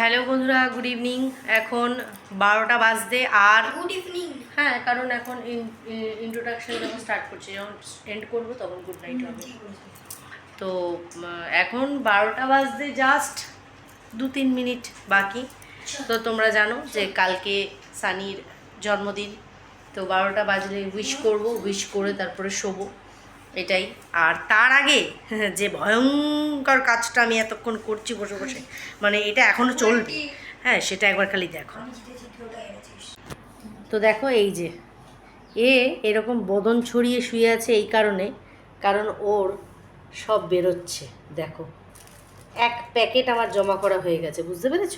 Hello বন্ধুরা good evening এখন বারোটা বাজতে আর গুড ইভিনিং হ্যাঁ কারণ এখন ইন্ট্রোডাকশন যখন স্টার্ট করছি যখন এন্ড করব তখন গুড নাইট হবে। তো এখন বারোটা বাজতে জাস্ট দু তিন মিনিট বাকি। তো তোমরা জানো যে কালকে সানির জন্মদিন। তো বারোটা বাজলে উইশ করব উইশ করে তারপরে শোবো। এটাই। আর তার আগে যে ভয়ঙ্কর কাজটা আমি এতক্ষণ করছি বসে বসে মানে এটা এখনও চলবে। হ্যাঁ সেটা একবার খালি দেখো। তো দেখো এই যে, এ এরকম বদন ছড়িয়ে শুয়ে আছে এই কারণে, কারণ ওর সব বেরোচ্ছে। দেখো, এক প্যাকেট আমার জমা করা হয়ে গেছে, বুঝতে পেরেছ?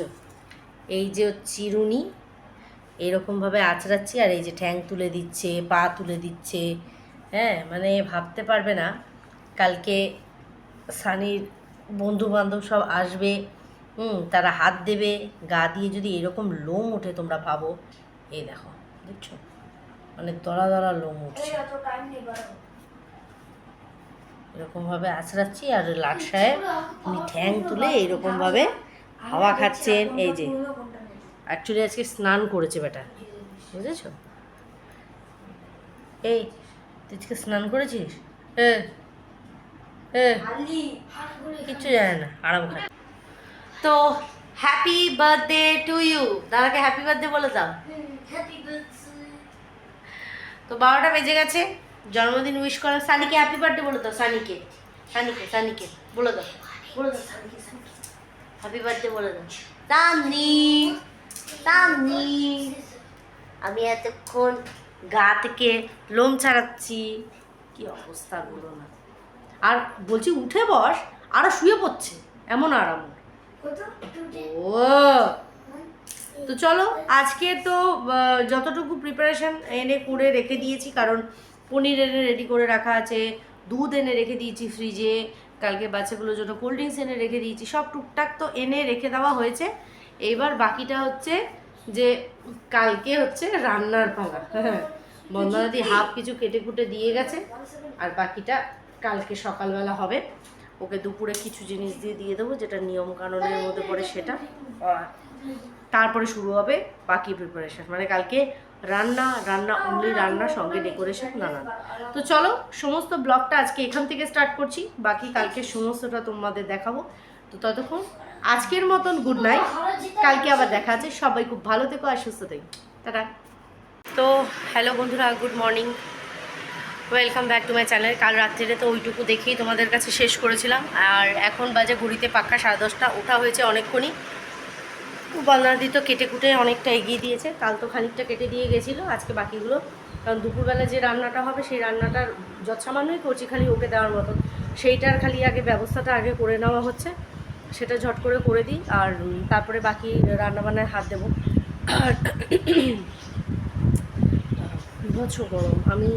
এই যে চিরুনি, এরকমভাবে আঁচড়াচ্ছি, আর এই যে ঠ্যাং তুলে দিচ্ছে, পা তুলে দিচ্ছে হ্যাঁ মানে ভাবতে পারবে না। কালকে সানির বন্ধু বান্ধব সব আসবে হুম তারা হাত দেবে গা দিয়ে যদি এরকম লোম ওঠে তোমরা ভাবো। এই দেখো দেখছ? মানে দলা দলা লোম উঠছে। এরকমভাবে আঁচড়াচ্ছি আর লাট সাহেব উনি ঠ্যাং তুলে এরকমভাবে হাওয়া খাচ্ছেন এই যে অ্যাকচুয়ালি আজকে স্নান করেছে বেটা বুঝেছ? এই তুই স্নান করেছিস? এ কিচ্ছু জানে না, আরাম খা তো হ্যাপি বার্থডে টু ইউ দাদাকে হ্যাপি বার্থডে বলে দাও। তো বারোটা বেজে গেছে, জন্মদিন উইশ করা সানিকে হ্যাপি বার্থডে বলে দাও, সানিকে। সানিকে সানিকে, বলে দাও বলে দাও। সানিকে হ্যাপি বার্থডে বলে দাও। সানি সানি আমি এতক্ষণ গা থেকে লোম ছাড়াচ্ছি। কি অবস্থা বলো না। আর বলছি উঠে বস আরও শুয়ে পড়ছে এমন আরাম। ও। তো চলো আজকে তো যতটুকু প্রিপারেশন এনে করে রেখে দিয়েছি কারণ পনির এনে রেডি করে রাখা আছে দুধ এনে রেখে দিয়েছি ফ্রিজে কালকে বাচ্চাগুলোর জন্য কোল্ড ড্রিঙ্কস এনে রেখে দিয়েছি সব টুকটাক তো এনে রেখে দেওয়া হয়েছে। এইবার বাকিটা হচ্ছে যে কালকে হচ্ছে রান্নার পালা। বন্দনাদি হাফ কিছু কেটে কুটে দিয়ে গেছে, আর বাকিটা কালকে সকালবেলা হবে। ওকে দুপুরে কিছু জিনিস দিয়ে দিয়ে দেবো, যেটা নিয়ম কানুনের মধ্যে পড়ে সেটা। তারপরে শুরু হবে বাকি প্রিপারেশন মানে কালকে রান্না রান্না অনলি রান্না, সঙ্গে ডেকোরেশন নানান তো চলো, সমস্ত ব্লগটা আজকে এখান থেকে স্টার্ট করছি, বাকি কালকে সমস্তটা তোমাদের দেখাবো। তো ততক্ষণ আজকের মতন গুড নাইট কালকে আবার দেখা আছে সবাই খুব ভালো থেকো আর সুস্থ থেকো। টাটা। তো হ্যালো বন্ধুরা good morning welcome back to my channel কাল রাত্রিরে তো ওইটুকু দেখেই তোমাদের কাছে শেষ করেছিলাম। আর এখন বাজে ঘুরিতে পাক্কা সাড়ে দশটা। ওঠা হয়েছে অনেকক্ষণই। বন্দাদি তো কেটে কুটে অনেকটা এগিয়ে দিয়েছে। কাল তো খানিকটা কেটে দিয়ে গেছিল, আজকে বাকিগুলো। কারণ দুপুরবেলা যে রান্নাটা হবে, সেই রান্নাটার যৎসামান্যই করছি খালি ওকে দেওয়ার মতন। সেইটার খালি আগে ব্যবস্থাটা আগে করে নেওয়া হচ্ছে। সেটা ঝট করে করে দিই আর তারপরে বাকি রান্নাবান্নায় হাত দেবো। আর বিভৎস গরম, আমি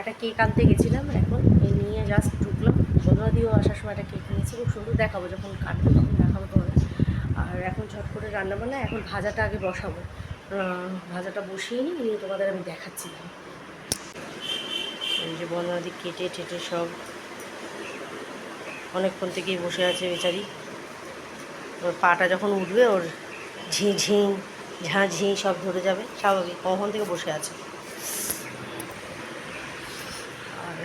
একটা কেক আনতে গেছিলাম এখন এই নিয়ে জাস্ট ঢুকলাম। বন্ধুরা দিয়েও আসার সময় একটা কেক নিয়েছি খুব সুন্দর দেখাবো, যখন কাটবো তখন দেখাবো তোমাদের। আর এখন ঝট করে রান্না বান্না এখন ভাজাটা আগে বসাবো। ভাজাটা বসিয়ে নিই, নিয়ে তোমাদের আমি দেখাচ্ছি এই যে বন্ধুরাদি কেটে টেটে সব অনেকক্ষণ থেকেই বসে আছে বেচারি। ওর পাটা যখন উঠবে, ওর ঝিঁ ঝিঁ, ঝাঁ ঝিঁ সব ধরে যাবে, স্বাভাবিক, কখন থেকে বসে আছে। আর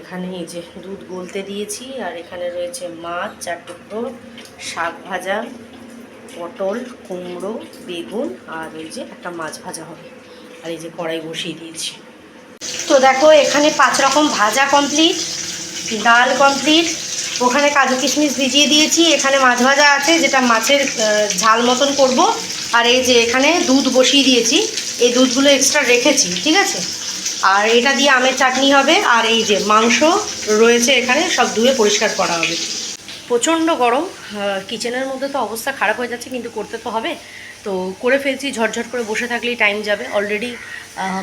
এখানে এই যে দুধ গলতে দিয়েছি, আর এখানে রয়েছে মাছ, চার টুকরো, শাক ভাজা, পটল, কুমড়ো, বেগুন, আর ওই যে একটা মাছ ভাজা হবে। আর এই যে কড়াই বসিয়ে দিয়েছি। তো দেখো, এখানে পাঁচ রকম ভাজা কমপ্লিট ডাল কমপ্লিট ওখানে কাজু কিশমিশ ভিজিয়ে দিয়েছি। এখানে মাছ ভাজা আছে, যেটা মাছের ঝাল মতন করব। আর এই যে এখানে দুধ বসিয়ে দিয়েছি। এই দুধগুলো এক্সট্রা রেখেছি, ঠিক আছে? আর এটা দিয়ে আমের চাটনি হবে। আর এই যে মাংস রয়েছে এখানে, সব ধুয়ে পরিষ্কার করা হবে। প্রচণ্ড গরম। কিচেনের মধ্যে তো অবস্থা খারাপ হয়ে যাচ্ছে, কিন্তু করতে তো হবে। তো করে ফেলছি, ঝটঝট করে বসে থাকলেই টাইম যাবে। অলরেডি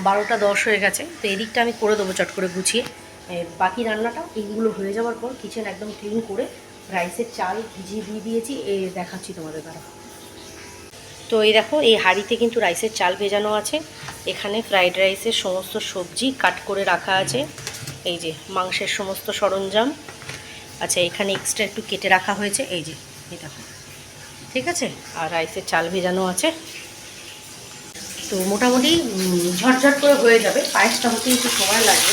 বারোটা দশ হয়ে গেছে। তো এদিকটা আমি করে দেবো চট করে গুছিয়ে। বাকি রান্নাটা এইগুলো হয়ে যাওয়ার পর কিচেন একদম ক্লিন করে রাইসের চাল ভিজিয়ে দিয়ে দিয়েছি। এ, দেখাচ্ছি তোমাদের দ্বারা। তো এই দেখো, এই হাঁড়িতে কিন্তু রাইসের চাল ভেজানো আছে। এখানে ফ্রাইড রাইসের সমস্ত সবজি কাট করে রাখা আছে। এই যে, মাংসের সমস্ত সরঞ্জাম। আচ্ছা এখানে এক্সট্রা একটু কেটে রাখা হয়েছে। এই যে, এই দেখো। ঠিক আছে? আর রাইসের চাল ভেজানো আছে। তো মোটামুটি ঝটঝট করে হয়ে যাবে। পায়েসটা হতে একটু সময় লাগবে।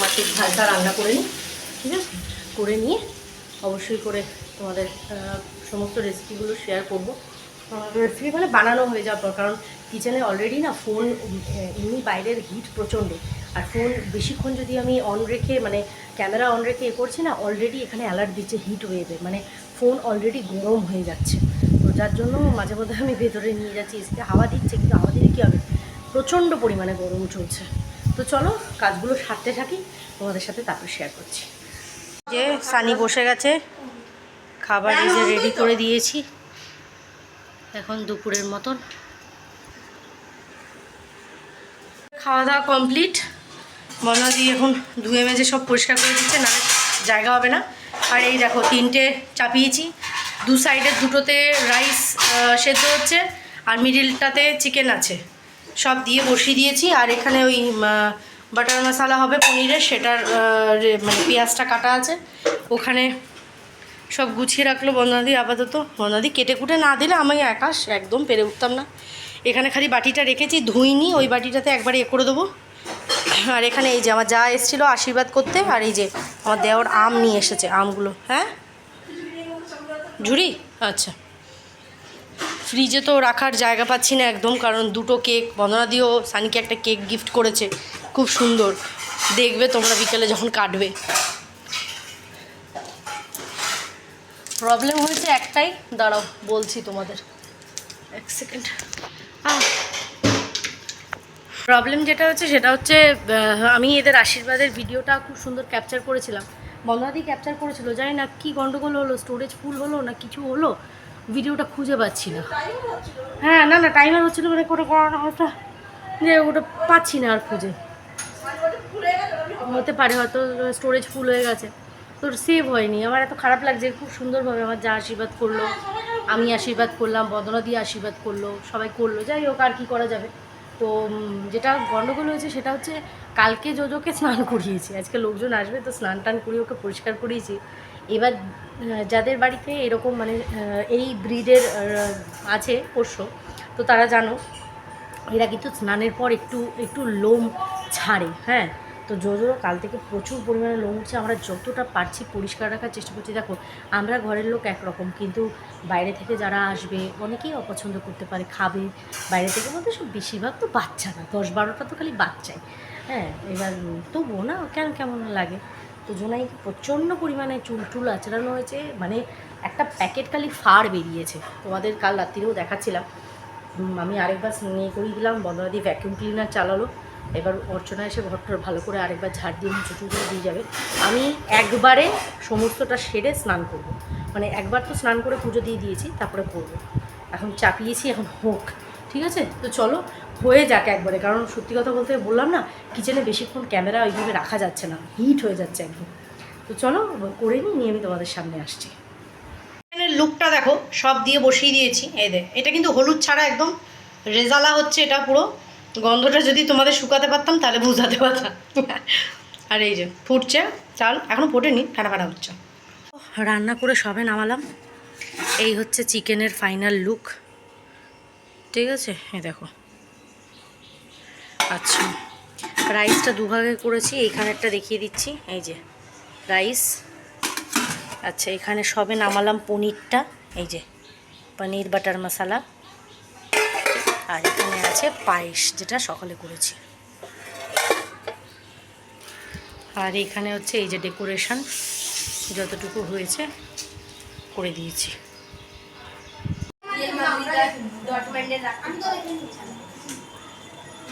মাটির ঝালটা রান্না করে নিই, ঠিক আছে? করে নিয়ে অবশ্যই করে তোমাদের সমস্ত রেসিপিগুলো শেয়ার করব। রেসিপি মানে বানানো হয়ে যাওয়ার পর, কারণ কিচেনে অলরেডি না ফোন এমনি বাইরের হিট প্রচণ্ড আর ফোন বেশিক্ষণ যদি আমি অন রেখে মানে ক্যামেরা অন রেখে এ করছি না অলরেডি এখানে অ্যালার্ট দিচ্ছে হিট ওয়েভে মানে ফোন অলরেডি গরম হয়ে যাচ্ছে। তো যার জন্য মাঝে মধ্যে আমি ভেতরে নিয়ে যাচ্ছি, এসে হাওয়া দিচ্ছে, কিন্তু হাওয়া দিলে কী হবে? প্রচণ্ড পরিমাণে গরম চলছে। তো চলো, কাজগুলো সারতে থাকি, তোমাদের সাথে তারপর শেয়ার করছি। যে সানি বসে গেছে, খাবার এই যে রেডি করে দিয়েছি। এখন দুপুরের মতন। খাওয়া দাওয়া কমপ্লিট মনা দিয়ে এখন ধুয়ে মেজে সব পরিষ্কার করে দিচ্ছে না জায়গা হবে না। আর এই দেখো, তিনটে চাপিয়েছি। দু সাইডের দুটোতে রাইস সেদ্ধ হচ্ছে, আর মিডিলটাতে চিকেন আছে। সব দিয়ে বসিয়ে দিয়েছি। আর এখানে ওই বাটার মশালা হবে পনিরের, সেটার মানে পেঁয়াজটা কাটা আছে। ওখানে সব গুছিয়ে রাখল বন্দাদি আপাতত। বন্দাদি কেটে কুটে না দিলে আমি একাশ একদম পেরে উঠতাম না। এখানে খালি বাটিটা রেখেছি, ধুইনি, ওই বাটিটাতে একবার এ করে দেবো। আর এখানে এই যে আমার যা এসেছিল আশীর্বাদ করতে, আর এই যে আমার দেওয়ার আম নিয়ে এসেছে, আমগুলো। হ্যাঁ? ঝুড়ি? আচ্ছা। ফ্রিজে তো রাখার জায়গা পাচ্ছি না একদম, কারণ দুটো কেক বন্দনা দিও সানিকে একটা কেক গিফট করেছে, খুব সুন্দর। দেখবে তোমরা বিকেলে যখন কাটবে। প্রবলেম হয়েছে একটাই, দাঁড়াও, বলছি তোমাদের। এক সেকেন্ড প্রবলেম যেটা হচ্ছে, সেটা হচ্ছে আমি এদের আশীর্বাদের ভিডিওটা খুব সুন্দর ক্যাপচার করেছিলাম। বন্ধনাদি ক্যাপচার করেছিল, জানি না কি গন্ডগোল হলো স্টোরেজ ফুল হলো না কিছু হলো? ভিডিওটা খুঁজে পাচ্ছি না। হ্যাঁ না না টাইমার হচ্ছিল মানে করে করানো ওটা যে ওটা পাচ্ছি না আর খুঁজে। হতে পারে হয়তো স্টোরেজ ফুল হয়ে গেছে। তোর সেভ হয়নি। আমার এত খারাপ লাগছে, খুব সুন্দরভাবে আমার যা আশীর্বাদ করল। আমি আশীর্বাদ করলাম বদনা দিয়ে আশীর্বাদ করল, সবাই করল। যাই হোক, আর কী করা যাবে? তো যেটা গণ্ডগোল হয়েছে সেটা হচ্ছে, কালকে জোজোকে স্নান করিয়েছি। আজকে লোকজন আসবে, তো স্নান টান করিয়ে ওকে পরিষ্কার করিয়েছি। এবার যাদের বাড়িতে এরকম মানে এই ব্রিডের আছে পোষ্য, তো তারা জানো, এরা কিন্তু স্নানের পর একটু একটু লোম ছাড়ে হ্যাঁ? তো জোজো কাল থেকে প্রচুর পরিমাণে লোম উঠছে, আমরা যতটা পারছি পরিষ্কার রাখার চেষ্টা করছি। দেখো, আমরা ঘরের লোক একরকম, কিন্তু বাইরে থেকে যারা আসবে, অনেকেই অপছন্দ করতে পারে, খাবে। বাইরে থেকে বলতে সব বেশিরভাগ তো বাচ্চারা দশ বারোটা তো খালি বাচ্চাই হ্যাঁ? এবার, তবুও না, কেন কেমন লাগে? তো জোনাইকে প্রচণ্ড পরিমাণে চুল টুল আচড়ানো হয়েছে মানে একটা প্যাকেট খালি ফার বেরিয়েছে। তোমাদের কাল রাত্রিরেও দেখাচ্ছিলাম। আমি আরেকবার নিয়ে করিয়ে দিলাম বন্দনাদি ভ্যাকিউম ক্লিনার চালালো। এবার অর্চনা এসে ঘরটা ভালো করে আরেকবার ঝাড় দিয়ে মুছে টুচু দিয়ে যাবে। আমি একবারে সমস্তটা সেরে স্নান করব। মানে একবার তো স্নান করে পুজো দিয়ে দিয়েছি, তারপরে করব। এখন চাপিয়েছি, এখন হোক। ঠিক আছে? তো চলো হয়ে যাক একবারে। কারণ সত্যি কথা বলতে বললাম না কিচেনে বেশিক্ষণ ক্যামেরা ওইভাবে রাখা যাচ্ছে না হিট হয়ে যাচ্ছে একদম। তো চলো করে নিই নিয়ে আমি তোমাদের সামনে আসছি। এখানে লুকটা দেখো সব দিয়ে বসিয়ে দিয়েছি। এই দে এটা কিন্তু হলুদ ছাড়া একদম রেজালা হচ্ছে এটা পুরো। গন্ধটা যদি তোমাদের শুকাতে পারতাম তাহলে বুঝাতে পারতাম। আর এই যে ফুটছে চাল এখনও ফোটেনি ঠান্ডা ফাটা হচ্ছে। রান্না করে সবে নামালাম। এই হচ্ছে চিকেনের ফাইনাল লুক ঠিক আছে? এই দেখো। আচ্ছা। রাইসটা দুভাগে করেছি এইখানেরটা দেখিয়ে দিচ্ছি, এই যে, রাইস। আচ্ছা এখানে সবে নামালাম পনিরটা, এই যে, পনির বাটার মশালা। আর এখানে আছে পায়েস, যেটা সকালে করেছি। আর এখানে হচ্ছে এই যে ডেকোরেশন, যতটুকু হয়েছে, করে দিয়েছি।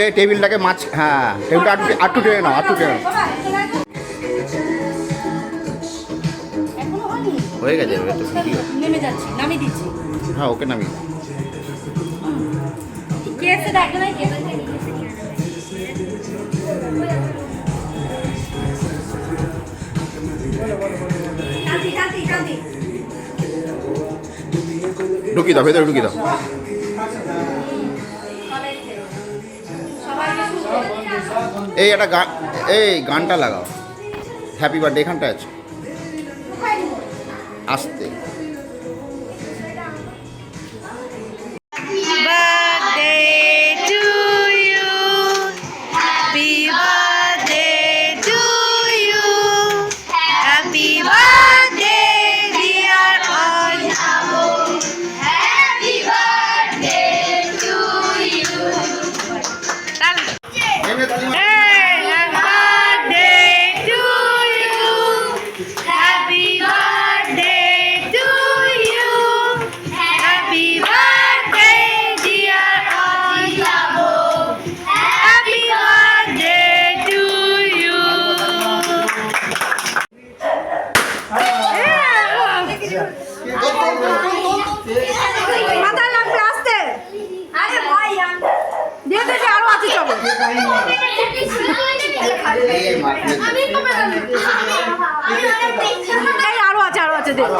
আগে টেবিলটাকে মাছ হ্যাঁ টেবিলটা আটু আটু টেনে নাও আটু টেনে হয়ে গেছে নেমে যাচ্ছে নামিয়ে দিচ্ছি। হ্যাঁ ওকে নামিয়ে ঢুকি দাও ভেতরে ঢুকি দাও। এই একটা গান এই গানটা লাগাও। হ্যাপি বার্থডে এখানটা আছে। আসতে। আরও আছে আরও আছে দেখ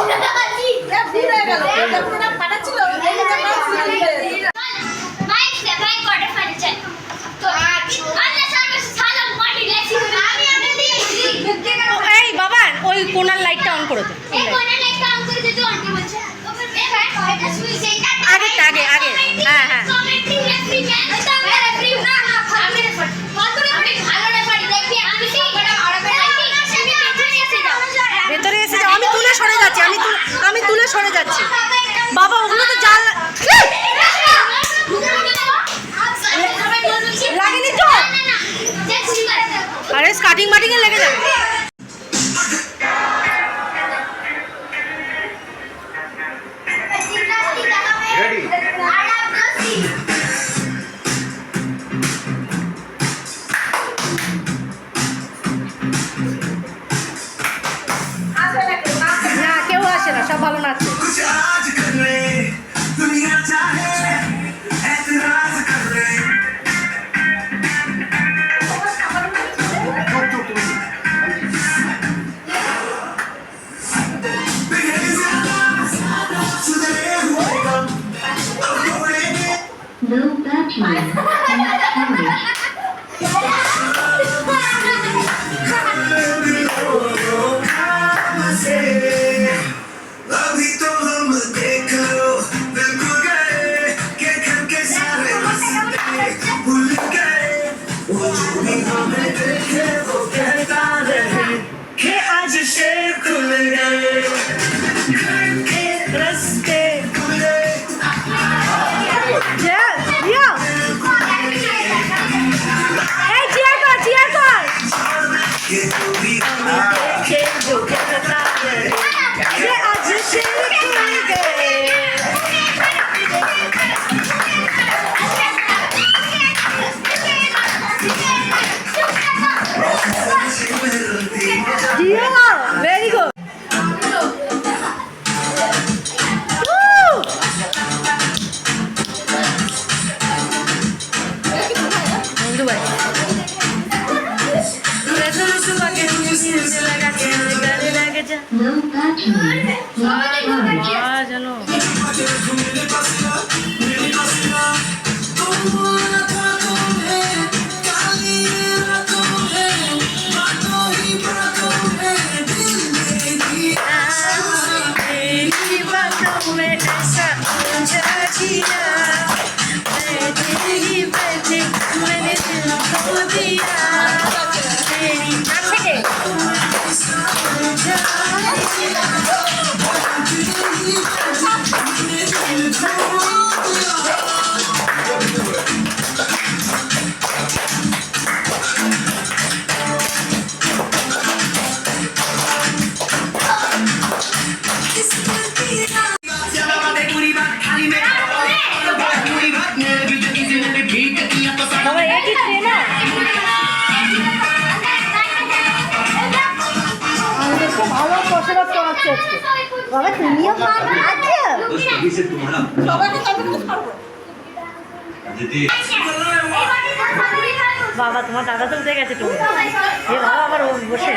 যাচ্ছে। বাবা ওগুলো তো জাল আরে স্কাটিং মাটিংয়ে লেগে যাবে। বাবা তুমিও বাবা তোমার দাদা চলতে গেছে তুমি এ বাবা আবার বসে